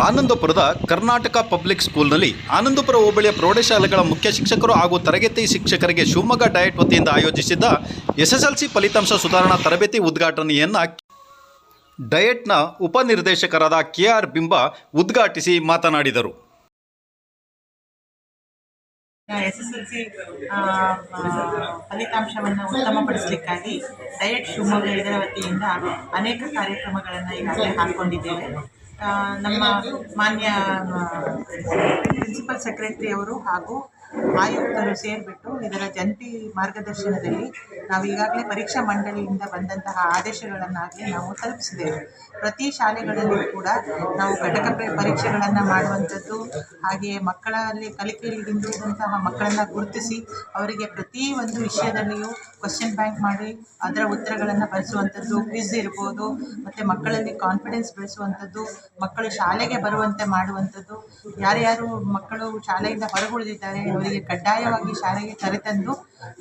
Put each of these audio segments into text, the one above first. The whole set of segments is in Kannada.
ಆನಂದಪುರದ ಕರ್ನಾಟಕ ಪಬ್ಲಿಕ್ ಸ್ಕೂಲ್ನಲ್ಲಿ ಆನಂದಪುರ ಹೋಬಳಿಯ ಪ್ರೌಢಶಾಲೆಗಳ ಮುಖ್ಯ ಶಿಕ್ಷಕರು ಹಾಗೂ ತರಗತಿ ಶಿಕ್ಷಕರಿಗೆ ಶಿವಮೊಗ್ಗ ಡಯಟ್ ವತಿಯಿಂದ ಆಯೋಜಿಸಿದ್ದ ಎಸ್ಎಸ್ಎಲ್ಸಿ ಫಲಿತಾಂಶ ಸುಧಾರಣಾ ತರಬೇತಿ ಉದ್ಘಾಟನೆಯನ್ನ ಡಯಟ್ನ ಉಪನಿರ್ದೇಶಕರಾದ ಕೆ ಆರ್ ಬಿಂಬ ಉದ್ಘಾಟಿಸಿ ಮಾತನಾಡಿದರು. ಎಸ್ ಎಸ್ ಎಲ್ ಸಿ ಫಲಿತಾಂಶವನ್ನು ಉತ್ತಮಪಡಿಸಲಿಕ್ಕಾಗಿ ಡಯಟ್ ಶಿವಮೊಗ್ಗ ಇದರ ವತಿಯಿಂದ ಅನೇಕ ಕಾರ್ಯಕ್ರಮಗಳನ್ನು ಈಗಾಗಲೇ ಹಾಕ್ಕೊಂಡಿದ್ದೇವೆ ನಮ್ಮ ಮಾನ್ಯ ಪ್ರಿನ್ಸಿಪಲ್ ಸೆಕ್ರೆಟರಿ ಅವರು ಹಾಗೂ ಆಯುಕ್ತರು ಸೇರಿಬಿಟ್ಟು ಇದರ ಜಂಟಿ ಮಾರ್ಗದರ್ಶನದಲ್ಲಿ ನಾವು ಈಗಾಗಲೇ ಪರೀಕ್ಷಾ ಮಂಡಳಿಯಿಂದ ಬಂದಂತಹ ಆದೇಶಗಳನ್ನಾಗಲಿ ನಾವು ತಲುಪಿಸಿದ್ದೇವೆ. ಪ್ರತಿ ಶಾಲೆಗಳಲ್ಲಿ ಕೂಡ ನಾವು ಘಟಕ ಪರೀಕ್ಷೆಗಳನ್ನು ಮಾಡುವಂಥದ್ದು, ಹಾಗೆಯೇ ಮಕ್ಕಳಲ್ಲಿ ಕಲಿಕೆಯಲ್ಲಿ ಹಿಂದುಳಿದಂತಹ ಮಕ್ಕಳನ್ನು ಗುರುತಿಸಿ ಅವರಿಗೆ ಪ್ರತಿ ಒಂದು ವಿಷಯದಲ್ಲಿಯೂ ಕ್ವಶನ್ ಬ್ಯಾಂಕ್ ಮಾಡಿ ಅದರ ಉತ್ತರಗಳನ್ನು ಬರೆಸುವಂಥದ್ದು ಕ್ವಿಜ್ ಇರ್ಬೋದು, ಮತ್ತು ಮಕ್ಕಳಲ್ಲಿ ಕಾನ್ಫಿಡೆನ್ಸ್ ಬೆಳೆಸುವಂಥದ್ದು, ಮಕ್ಕಳು ಶಾಲೆಗೆ ಬರುವಂತೆ ಮಾಡುವಂಥದ್ದು, ಯಾರ್ಯಾರು ಮಕ್ಕಳು ಶಾಲೆಯಿಂದ ಹೊರಗುಳಿದಿದ್ದಾರೆ ಅವರಿಗೆ ಕಡ್ಡಾಯವಾಗಿ ಶಾಲೆಗೆ ಕರೆತಂದು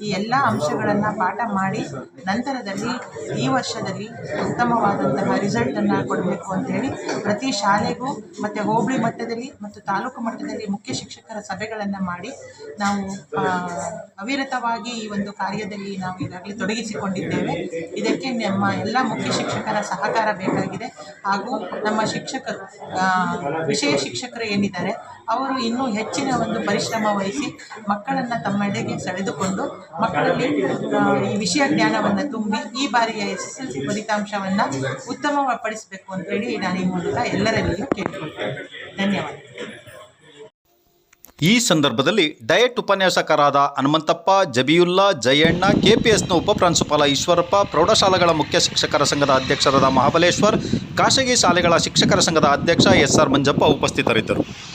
ಈ ಎಲ್ಲ ಅಂಶಗಳನ್ನು ಪಾಠ ಮಾಡಿ ನಂತರದಲ್ಲಿ ಈ ವರ್ಷದಲ್ಲಿ ಉತ್ತಮವಾದಂತಹ ರಿಸಲ್ಟನ್ನು ಕೊಡಬೇಕು ಅಂತೇಳಿ ಪ್ರತಿ ಶಾಲೆಗೂ ಮತ್ತು ಹೋಬಳಿ ಮಟ್ಟದಲ್ಲಿ ಮತ್ತು ತಾಲೂಕು ಮಟ್ಟದಲ್ಲಿ ಮುಖ್ಯ ಶಿಕ್ಷಕರ ಸಭೆಗಳನ್ನು ಮಾಡಿ ನಾವು ಅವಿರತವಾಗಿ ಈ ಒಂದು ಕಾರ್ಯದಲ್ಲಿ ನಾವು ಈಗಾಗಲೇ ತೊಡಗಿಸಿಕೊಂಡಿದ್ದೇವೆ. ಇದಕ್ಕೆ ನಮ್ಮ ಎಲ್ಲ ಮುಖ್ಯ ಶಿಕ್ಷಕರ ಸಹಕಾರ ಬೇಕಾಗಿದೆ. ಹಾಗೂ ನಮ್ಮ ಶಿಕ್ಷಕರು ವಿಷಯ ಶಿಕ್ಷಕರು ಏನಿದ್ದಾರೆ, ಅವರು ಇನ್ನೂ ಹೆಚ್ಚಿನ ಒಂದು ಪರಿಶ್ರಮ ವಹಿಸಿ ಮಕ್ಕಳನ್ನು ತಮ್ಮೆಡೆಗೆ ಸೆಳೆದುಕೊಂಡು ಮಕ್ಕಳಲ್ಲಿ ಈ ವಿಷಯ ಜ್ಞಾನವನ್ನು ತುಂಬಿ ಈ ಬಾರಿಯ ಎಸ್ ಎಸ್ ಎಲ್ ಸಿ ಫಲಿತಾಂಶವನ್ನು ಉತ್ತಮಪಡಿಸಬೇಕು ಅಂತೇಳಿ ನಾನು ಈ ಮೂಲಕ ಎಲ್ಲರಲ್ಲಿಯೂ ಕೇಳಿಕೊಳ್ತೇನೆ. ಧನ್ಯವಾದ. ಈ ಸಂದರ್ಭದಲ್ಲಿ ಡಯಟ್ ಉಪನ್ಯಾಸಕರಾದ ಹನುಮಂತಪ್ಪ, ಜಬಿಯುಲ್ಲಾ, ಜಯಣ್ಣ, ಕೆಪಿಎಸ್ನ ಉಪಪ್ರಾಂಶುಪಾಲ ಈಶ್ವರಪ್ಪ, ಪ್ರೌಢಶಾಲೆಗಳ ಮುಖ್ಯ ಶಿಕ್ಷಕರ ಸಂಘದ ಅಧ್ಯಕ್ಷರಾದ ಮಹಾಬಲೇಶ್ವರ್, ಖಾಸಗಿ ಶಾಲೆಗಳ ಶಿಕ್ಷಕರ ಸಂಘದ ಅಧ್ಯಕ್ಷ ಎಸ್ ಆರ್ ಮಂಜಪ್ಪ ಉಪಸ್ಥಿತರಿದ್ದರು.